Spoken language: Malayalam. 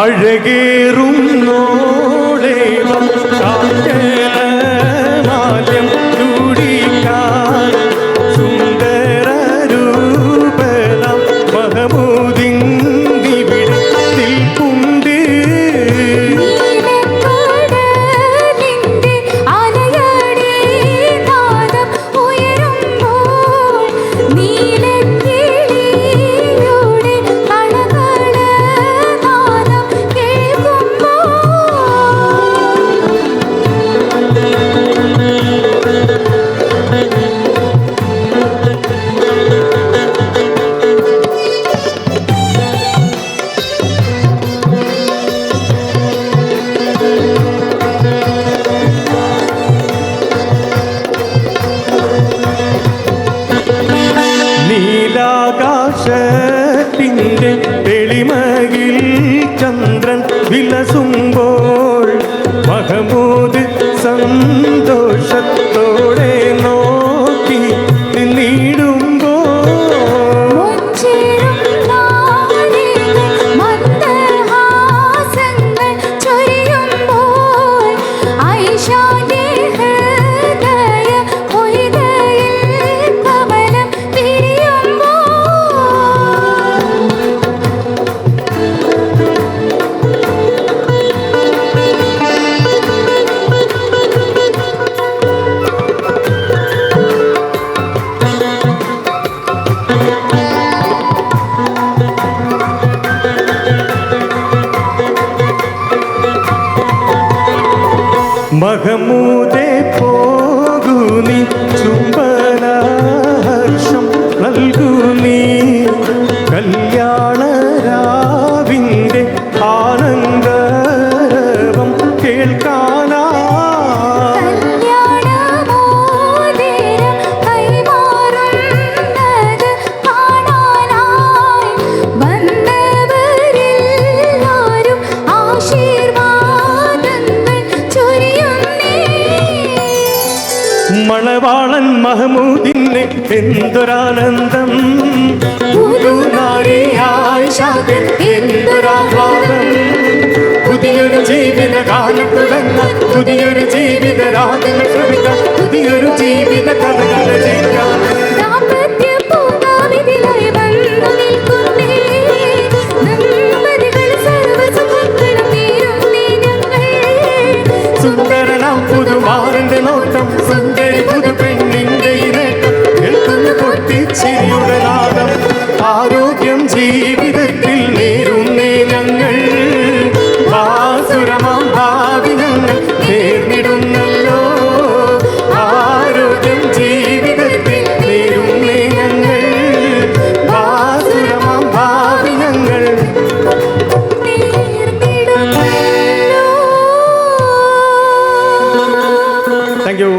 അഴകേറും നോളേ കാഞ്ചനമാല്യം നീലാകാശത്തിന്റെ വെളിമകിൽ ചന്ദ്രൻ വിലസുമ്പോൾ മഹമൂദ് സന്തോഷത്തോടെ നോക്കി മഹമൂദെ എന്തൊരാനന്ദം എന്തൊരാഹ്ലാദം. പുതിയൊരു ജീവിത കാലം തുടങ്ങാൻ പുതിയൊരു ജീവിത രാഗങ്ങൾ പുതിയൊരു ജീവിത കഥകൾ ഞങ്ങൾ. സുന്ദരനാം പുതുമാറിന്റെ നോട്ടം സുന്ദരി പുതു പെണ്ണിന്റെ ഇരട്ടം കേൾക്കുന്നു ചിരിയുടെ നാടം ആരോഗ്യം ജീവിതത്തിൽ നേരുന്നേ ഞങ്ങൾ. ഭാസുരമാം ഭാവിനങ്ങൾ നേർന്നിടുന്നല്ലോ ആരോഗ്യം ജീവിതത്തിൽ നേരുന്നേ ഞങ്ങൾ. ഭാസുരമാം ഭാവിനങ്ങൾ താങ്ക് യു